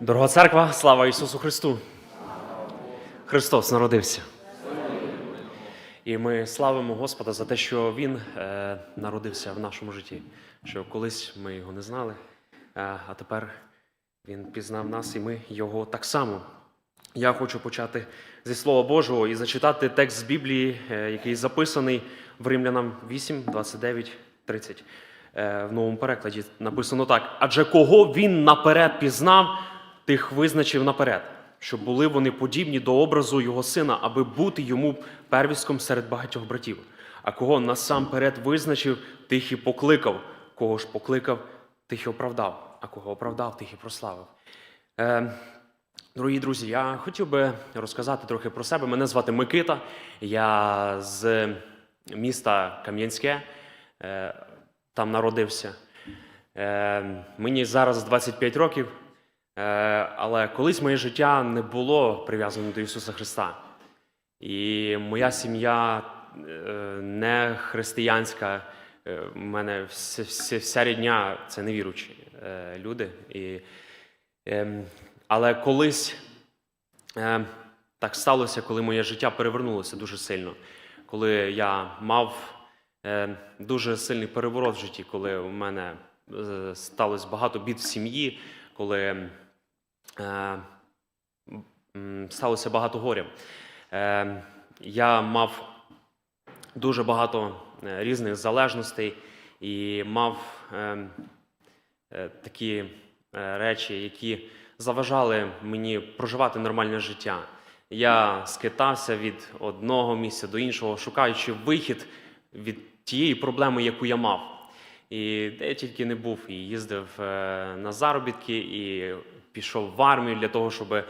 Дорога церква, слава Ісусу Христу! Христос народився. І ми славимо Господа за те, що Він е, народився в нашому житті. Що колись ми його не знали, е, а тепер Він пізнав нас, і ми його так само. Я хочу почати зі Слова Божого і зачитати текст з Біблії, е, який записаний в Римлянам 8, 29, 30. Е, В новому перекладі написано так: адже кого він наперед пізнав, тих визначив наперед, щоб були вони подібні до образу його сина, аби бути йому первіском серед багатьох братів. А кого насамперед визначив, тих і покликав, кого ж покликав, тих і оправдав, а кого оправдав, тих і прославив. Е, Дорогі друзі, я хотів би розказати трохи про себе. Мене звати Микита. Я з міста Кам'янське, е, там народився. Е, Мені зараз 25 років, але колись моє життя не було прив'язане до Ісуса Христа. І моя сім'я е, не християнська. Е, У мене вся, вся, рідня це невіручі е, люди. І, ем, але колись е, так сталося, коли моє життя перевернулося дуже сильно. Коли я мав е, дуже сильний переворот в житті, коли у мене е, сталося багато бід в сім'ї, коли е, м, сталося багато горя. Е, я мав дуже багато е, різних залежностей і мав е, е, такі е, речі, які заважали мені проживати нормальне життя. Я скитався від одного місця до іншого, шукаючи вихід від тієї проблеми, яку я мав. І де я тільки не був, і їздив е, на заробітки, і пішов в армію для того, щоб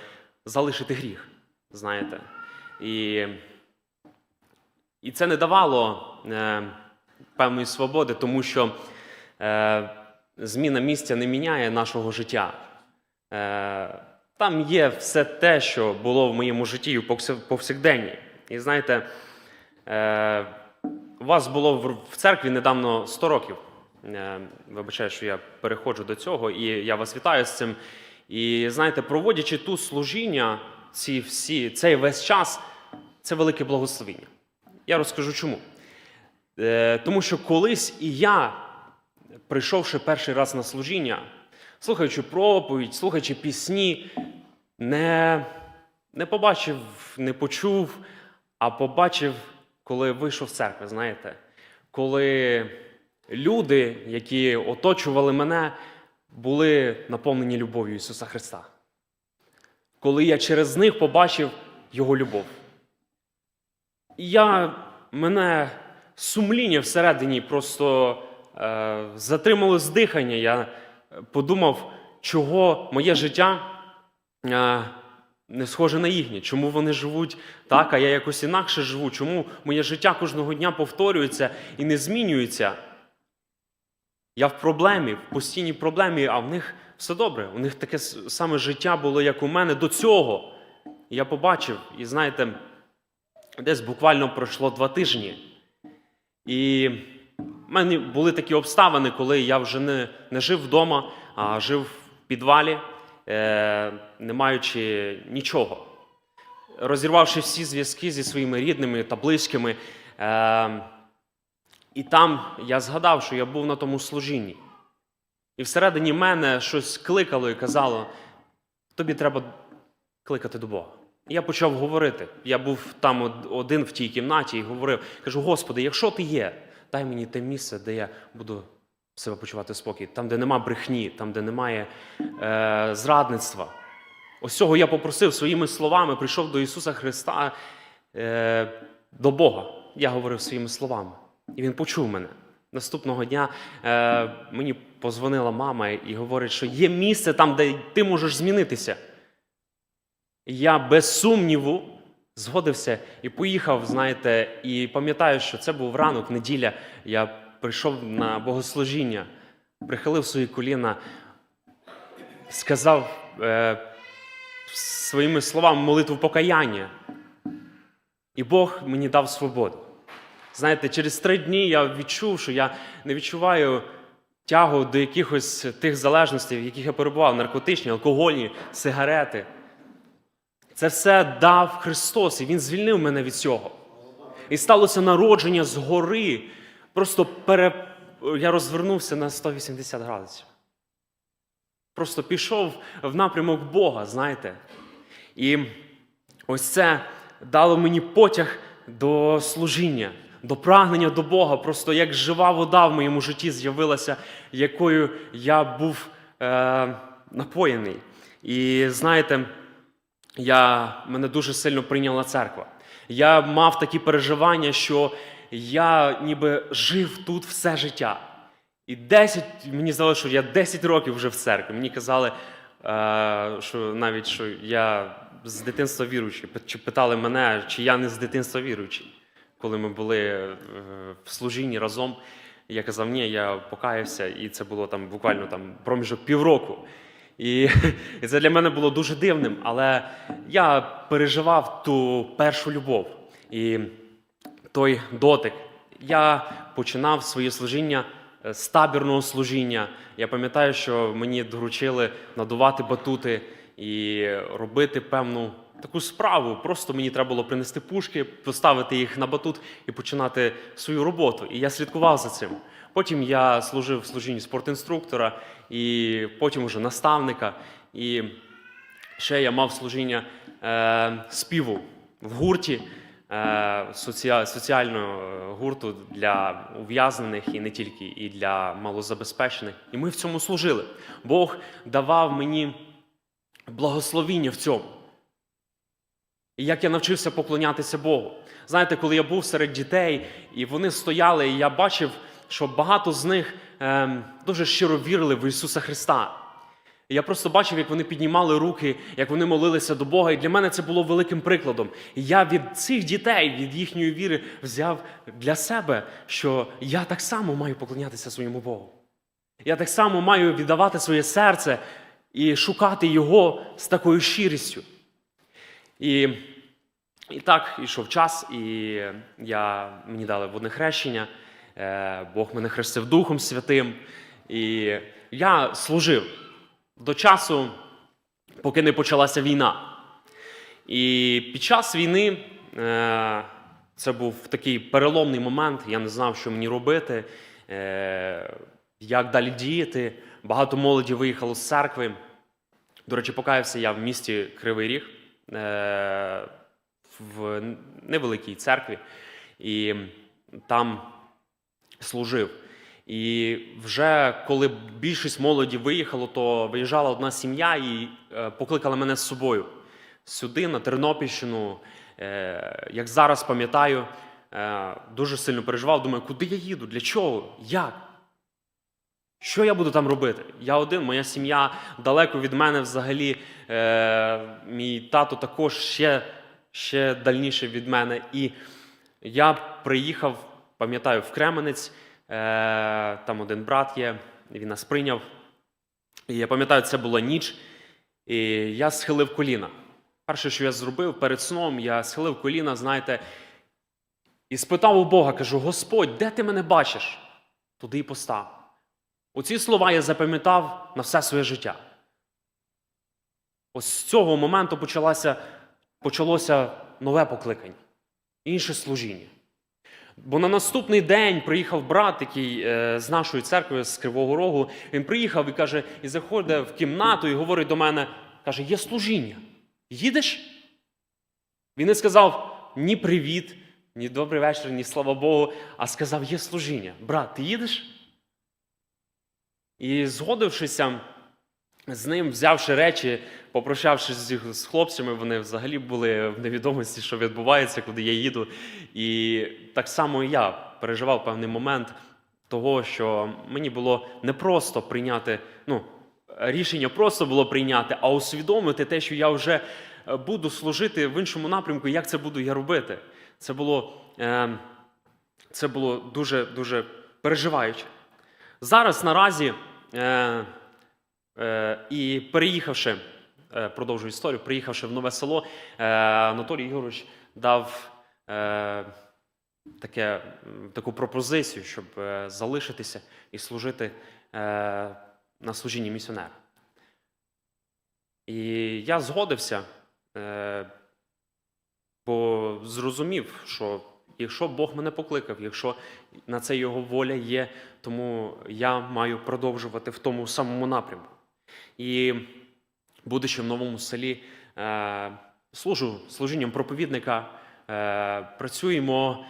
залишити гріх. Знаєте. І, і це не давало е, певної свободи, тому що е, зміна місця не міняє нашого життя. Е, там є все те, що було в моєму житті повсякденні. І знаєте, е, у вас було в в церкві недавно 100 років. Е, Вибачаю, що я переходжу до цього, і я вас вітаю з цим. І знаєте, проводячи тут служіння, ці всі, цей весь час, це велике благословіння. Я розкажу чому. Е, Тому що колись і я, прийшовши перший раз на служіння, слухаючи проповідь, слухаючи пісні, не, не побачив, не почув, а побачив, коли вийшов з церкви, знаєте, коли люди, які оточували мене, були наповнені любов'ю Ісуса Христа. Коли я через них побачив Його любов. І я, мене сумління всередині просто е, затримало дихання. Я подумав, чого моє життя е, не схоже на їхнє, чому вони живуть так, а я якось інакше живу, чому моє життя кожного дня повторюється і не змінюється. Я в проблемі, в постійній проблемі, а в них все добре. У них таке саме життя було, як у мене до цього. Я побачив, і знаєте, десь буквально пройшло два тижні. І в мене були такі обставини, коли я вже не, не жив вдома, а жив в підвалі, е, не маючи нічого. Розірвавши всі зв'язки зі своїми рідними та близькими. Е, і там я згадав, що я був на тому служінні. І всередині мене щось кликало і казало: тобі треба кликати до Бога. І я почав говорити. Я був там один в тій кімнаті і говорив: кажу: Господи, якщо ти є, дай мені те місце, де я буду себе почувати спокій, там, де нема брехні, там, де немає е, зрадництва. Ось цього я попросив своїми словами, прийшов до Ісуса Христа, е, до Бога. Я говорив своїми словами. І Він почув мене. Наступного дня е, мені позвонила мама і говорить, що є місце там, де ти можеш змінитися. Я без сумніву згодився і поїхав, знаєте, і пам'ятаю, що це був ранок, неділя. Я прийшов на богослужіння, прихилив свої коліна, сказав е, своїми словами молитву покаяння. І Бог мені дав свободу. Знаєте, через три дні я відчув, що я не відчуваю тягу до якихось тих залежностей, в яких я перебував, наркотичні, алкогольні, сигарети. Це все дав Христос, і Він звільнив мене від цього. І сталося народження згори. Просто пере... я розвернувся на 180 градусів. Просто пішов в напрямок Бога, знаєте. І ось це дало мені потяг до служіння, до прагнення до Бога. Просто як жива вода в моєму житті з'явилася, якою я був е, напоєний. І знаєте, я, мене дуже сильно прийняла церква. Я мав такі переживання, що я ніби жив тут все життя. І 10, мені здалося, що я 10 років вже в церкві. Мені казали, е, що навіть що я з дитинства віруючий. Чи питали мене, чи я не з дитинства віруючий. Коли ми були е, в служінні разом, я казав, ні, я покаявся, і це було там буквально там проміжок півроку. І, і це для мене було дуже дивним, але я переживав ту першу любов і той дотик. Я починав своє служіння е, з табірного служіння. Я пам'ятаю, що мені доручили надувати батути і робити певну таку справу. Просто мені треба було принести пушки, поставити їх на батут і починати свою роботу. І я слідкував за цим. Потім я служив в служінні спортінструктора, і потім уже наставника. І ще я мав служіння е, співу в гурті е, соціального гурту для ув'язнених і не тільки, і для малозабезпечених. І ми в цьому служили. Бог давав мені благословіння в цьому. І як я навчився поклонятися Богу. Знаєте, коли я був серед дітей, і вони стояли, і я бачив, що багато з них ем, дуже щиро вірили в Ісуса Христа. І я просто бачив, як вони піднімали руки, як вони молилися до Бога. І для мене це було великим прикладом. І я від цих дітей, від їхньої віри, взяв для себе, що я так само маю поклонятися своєму Богу. Я так само маю віддавати своє серце і шукати Його з такою щирістю. І, і так ішов час, і я, мені дали водне хрещення, е, Бог мене хрестив Духом Святим. І я служив до часу, поки не почалася війна. І під час війни е, це був такий переломний момент. Я не знав, що мені робити, е, як далі діяти. Багато молоді виїхало з церкви. До речі, покаявся я в місті Кривий Ріг в невеликій церкві, і там служив. І вже коли більшість молоді виїхало, то виїжджала одна сім'я і е, покликала мене з собою сюди, на Тернопільщину. Е, як зараз пам'ятаю, е, дуже сильно переживав. Думаю, куди я їду? Для чого? Як? Що я буду там робити? Я один, моя сім'я далеко від мене взагалі. Е, мій тато також ще, ще дальніше від мене. І я приїхав, пам'ятаю, в Кременець. Е, там один брат є, він нас прийняв. І я пам'ятаю, це була ніч, і я схилив коліна. Перше, що я зробив перед сном, я схилив коліна, знаєте, і спитав у Бога, кажу: Господь, де ти мене бачиш? Туди і постав. Оці слова я запам'ятав на все своє життя. Ось з цього моменту почалося, почалося нове покликання, інше служіння. Бо на наступний день приїхав брат, який е, з нашої церкви, з Кривого Рогу, він приїхав і каже, і заходить в кімнату і говорить до мене, каже, є служіння. Їдеш? Він не сказав ні привіт, ні добрий вечір, ні слава Богу, а сказав, є служіння. Брат, ти їдеш? І згодившися з ним, взявши речі, попрощавшись з- хлопцями, вони взагалі були в невідомості, що відбувається, куди я їду. І так само я переживав певний момент того, що мені було непросто прийняти, ну, рішення просто було прийняти, а усвідомити те, що я вже е, буду служити в іншому напрямку, як це буду я робити. Це було, е, це було дуже дуже переживаюче. Зараз наразі, і переїхавши, е, продовжую історію, приїхавши в нове село, е, Анатолій Ігорович дав е, таке, таку пропозицію, щоб е, залишитися і служити на служінні місіонера. І я згодився, е, бо зрозумів, що якщо Бог мене покликав, якщо на це його воля є, тому я маю продовжувати в тому самому напрямку. І будучи в новому селі, е, служу служінням проповідника, е, працюємо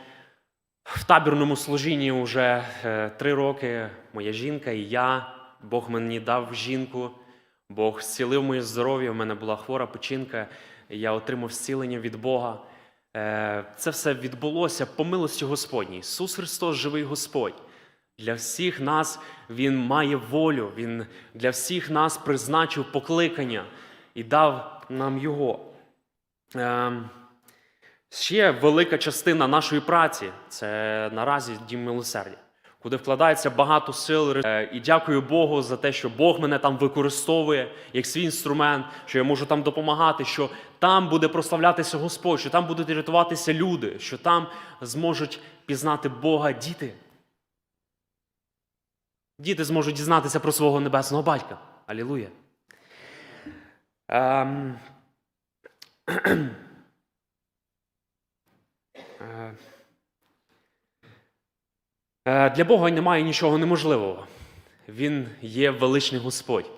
в табірному служінні вже е, три роки. Моя жінка і я. Бог мені дав жінку, Бог зцілив моє здоров'я. У мене була хвора печінка, я отримав зцілення від Бога. Е, Це все відбулося по милості Господній. Ісус Христос живий Господь. Для всіх нас Він має волю, Він для всіх нас призначив покликання і дав нам Його. Ем, Ще велика частина нашої праці це наразі дім милосердя, куди вкладається багато сил. Е, І дякую Богу за те, що Бог мене там використовує як свій інструмент, що я можу там допомагати, що там буде прославлятися Господь, що там будуть рятуватися люди, що там зможуть пізнати Бога діти. Діти зможуть дізнатися про свого небесного батька. Алілуя. Ем... Е, Для Бога немає нічого неможливого. Він є величний Господь.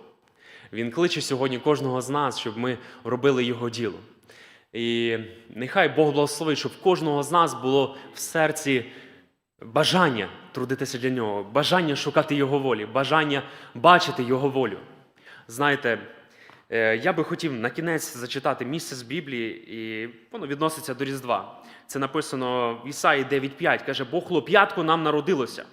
Він кличе сьогодні кожного з нас, щоб ми робили Його діло. І нехай Бог благословить, щоб кожного з нас було в серці бажання трудитися для нього, бажання шукати Його волі, бажання бачити Його волю. Знаєте, е, я би хотів на кінець зачитати місце з Біблії, і воно відноситься до Різдва. Це написано в Ісаї 9.5. Каже, бо хлоп'ятко нам народилося.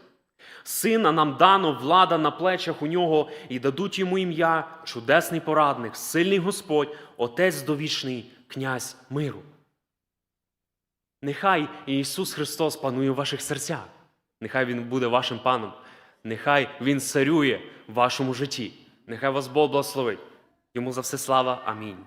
Сина нам дано, влада на плечах у нього, і дадуть йому ім'я, чудесний порадник, сильний Господь, Отець довічний, князь миру. Нехай Ісус Христос панує в ваших серцях. Нехай Він буде вашим паном. Нехай Він царює в вашому житті. Нехай вас Бог благословить. Йому за все слава. Амінь.